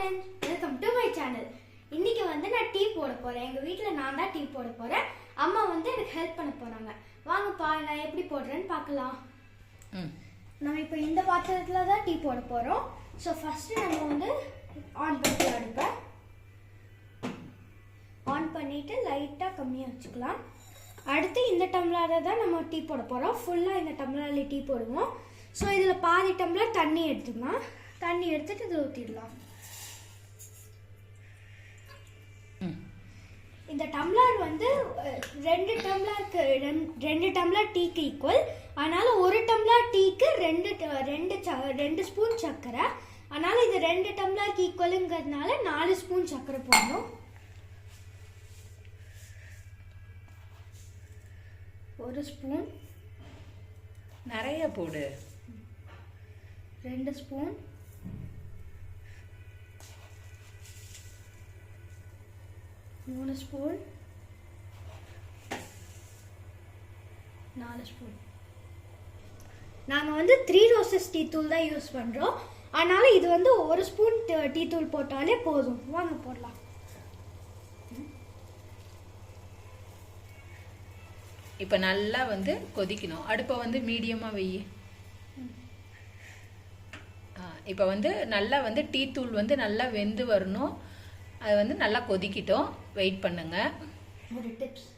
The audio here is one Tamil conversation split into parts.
Friends welcome to my channel இன்னைக்கு வந்து நான் டீ போட போறேன். எங்க வீட்ல நான் தான் டீ போட போறேன். அம்மா வந்து எனக்கு ஹெல்ப் பண்ண போறாங்க. வாங்கப்பா நான் எப்படி போடுறேன்னு பார்க்கலாம். நம்ம இப்போ இந்த பாத்திரத்துல தான் டீ போட போறோம். ஸோ ஃபர்ஸ்ட் நம்ம வந்து ஆன் பண்ணிக்கலாம் அடுப்பை ஆன் பண்ணிட்டு லைட்டாக கம்மியாக வச்சுக்கலாம். அடுத்து இந்த டம்ளரில் தான் நம்ம டீ போட போகிறோம் ஃபுல்லாக இந்த டம்ளரில் டீ போடுவோம். ஸோ இதில் பாதி டம்ளர் தண்ணி எடுத்துக்கலாம். தண்ணி எடுத்துட்டு இதில் ஊற்றிடலாம் இந்த டம்ளர் வந்து ரெண்டு டம்ளருக்கு ரெண்- ரெண்டு டம்ளர் டீக்கு ஈக்குவல் அதனால ஒரு டம்ளர் டீக்கு ரெண்டு ரெண்டு ச- ரெண்டு ஸ்பூன் சர்க்கரை. அதனால இது ரெண்டு டம்ளருக்கு ஈக்குவலுங்கிறதுனால நாலு ஸ்பூன் சர்க்கரை போடணும். ஒரு ஸ்பூன். நிறைய போடு. ரெண்டு ஸ்பூன். மூணு ஸ்பூன் நாலு ஸ்பூன் நாங்கள் வந்து த்ரீ ரோசஸ் டீ தூள் தான் யூஸ் பண்ணுறோம் அதனால் இது வந்து ஒரு ஸ்பூன் டீ தூள் போட்டாலே போதும். வாங்க போடலாம். இப்போ நல்லா வந்து கொதிக்கணும். அடுப்பை வந்து மீடியமாக வெய்ய இப்போ வந்து நல்லா வந்து டீ தூள் வந்து நல்லா வெந்து வரணும். அது வந்து நல்லா கொதிக்கிட்டோம். வெயிட் பண்ணுங்க. ஒரு டிப்ஸ்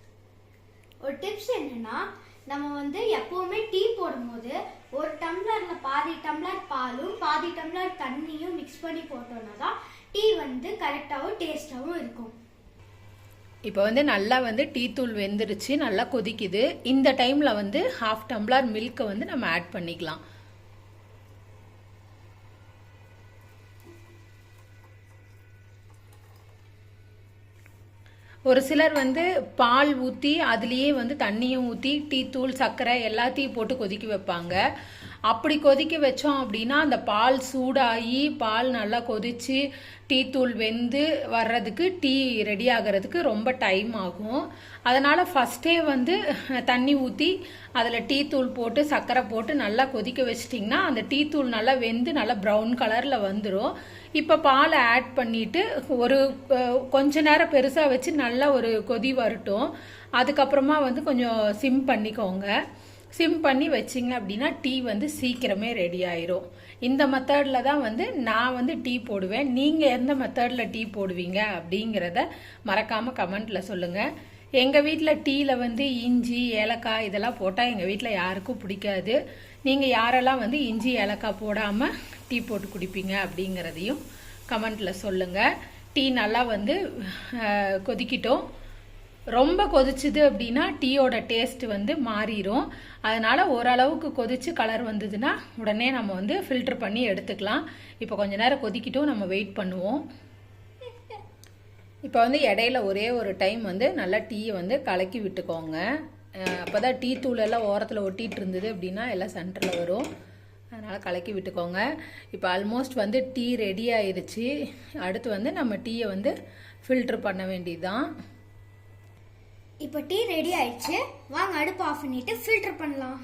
ஒரு டிப்ஸ் என்னன்னா நம்ம வந்து எப்பவுமே டீ போடும்போது ஒரு டம்ளர்ல பாதி டம்ளர் பாலும் பாதி டம்ளர் தண்ணியும் மிக்ஸ் பண்ணி போட்டோம்னா தான் டீ வந்து கரெக்டாகவும் டேஸ்டாகவும் இருக்கும். இப்போ வந்து நல்லா வந்து டீ தூள் வெந்துருச்சு நல்லா கொதிக்குது. இந்த டைமில் வந்து ஹாஃப் டம்ளர் மில்க்கை வந்து நம்ம ஆட் பண்ணிக்கலாம். ஒரு சிலர் வந்து பால் ஊற்றி அதுலேயே வந்து தண்ணியும் ஊற்றி டீ தூள் சர்க்கரை எல்லாத்தையும் போட்டு கொதிக்க வைப்பாங்க. அப்படி கொதிக்க வச்சோம் அப்படின்னா அந்த பால் சூடாகி பால் நல்லா கொதிச்சு டீ தூள் வெந்து வர்றதுக்கு டீ ரெடி ஆகிறதுக்கு ரொம்ப டைம் ஆகும். அதனால் ஃபஸ்ட்டே வந்து தண்ணி ஊற்றி அதில் டீ தூள் போட்டு சர்க்கரை போட்டு நல்லா கொதிக்க வச்சிட்டிங்கன்னா அந்த டீ தூள் நல்லா வெந்து நல்லா ப்ரௌன் கலரில் வந்துடும் இப்போ பாலை ஆட் பண்ணிவிட்டு ஒரு கொஞ்ச நேரம் பெருசாக வச்சு நல்லா ஒரு கொதி வரட்டும். அதுக்கப்புறமா வந்து கொஞ்சம் சிம் பண்ணிக்கோங்க. சிம் பண்ணி வச்சிங்க அப்படின்னா டீ வந்து சீக்கிரமே ரெடி ஆயிரும். இந்த மெத்தடில் தான் வந்து நான் வந்து டீ போடுவேன். நீங்கள் எந்த மெத்தடில் டீ போடுவீங்க அப்படிங்கிறத மறக்காமல் கமெண்ட்டில் சொல்லுங்கள் எங்கள் வீட்டில் டீயில் வந்து இஞ்சி ஏலக்காய் இதெல்லாம் போட்டால் எங்கள் வீட்டில் யாருக்கும் பிடிக்காது. நீங்கள் யாரெல்லாம் வந்து இஞ்சி ஏலக்காய் போடாமல் டீ போட்டு குடிப்பீங்க அப்படிங்கிறதையும் கமெண்ட்டில் சொல்லுங்கள் டீ நல்லா வந்து கொதிக்கிட்டோம். ரொம்ப கொதிச்சுது அப்படின்னா டீயோட டேஸ்ட் வந்து மாறிடும் அதனால் ஓரளவுக்கு கொதிச்சு கலர் வந்ததுன்னா உடனே நம்ம வந்து ஃபில்ட்ரு பண்ணி எடுத்துக்கலாம். இப்போ கொஞ்ச நேரம் கொதிக்கிட்டும் நம்ம வெயிட் பண்ணுவோம். இப்போ வந்து இடையில ஒரே ஒரு டைம் வந்து நல்லா டீயை வந்து கலக்கி விட்டுக்கோங்க. அப்போ தான் டீ தூள் எல்லாம் ஓரத்தில் ஒட்டிகிட்டு இருந்தது அப்படின்னா எல்லாம் சென்டரில் வரும். அதனால் கலக்கி விட்டுக்கோங்க. இப்போ ஆல்மோஸ்ட் வந்து டீ ரெடி ஆயிடுச்சு அடுத்து வந்து நம்ம டீயை வந்து ஃபில்ட்ரு பண்ண வேண்டியதுதான். இப்போ டீ ரெடி ஆயிடுச்சு. வாங்க அடுப்பு ஆஃப் பண்ணிட்டு ஃபில்டர் பண்ணலாம்.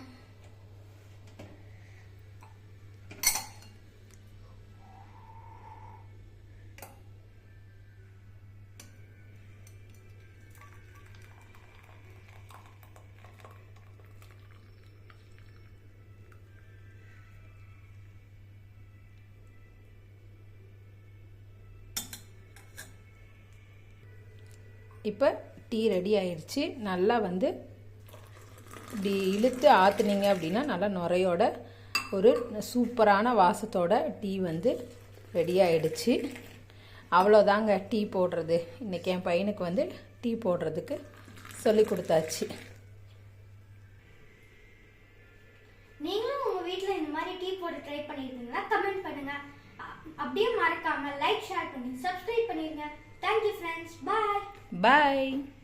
இப்போ டீ ரெடி ஆயிருச்சு. நல்லா வந்து இப்படி இழுத்து ஆற்றுனீங்க அப்படின்னா நல்லா நுரையோட ஒரு சூப்பரான வாசத்தோட டீ வந்து ரெடி ஆயிடுச்சு. அவ்வளோதாங்க டீ போடுறது. இன்றைக்கி என் பையனுக்கு வந்து டீ போடுறதுக்கு சொல்லி கொடுத்தாச்சு. நீங்களும் உங்க வீட்ல இந்த மாதிரி டீ போட ட்ரை பண்ணிருக்கீங்களா? கமெண்ட் பண்ணுங்க. அ- அப்படியே மறக்காம லைக் ஷேர் பண்ணி சப்ஸ்கிரைப் பண்ணிருங்க. Thank you friends bye bye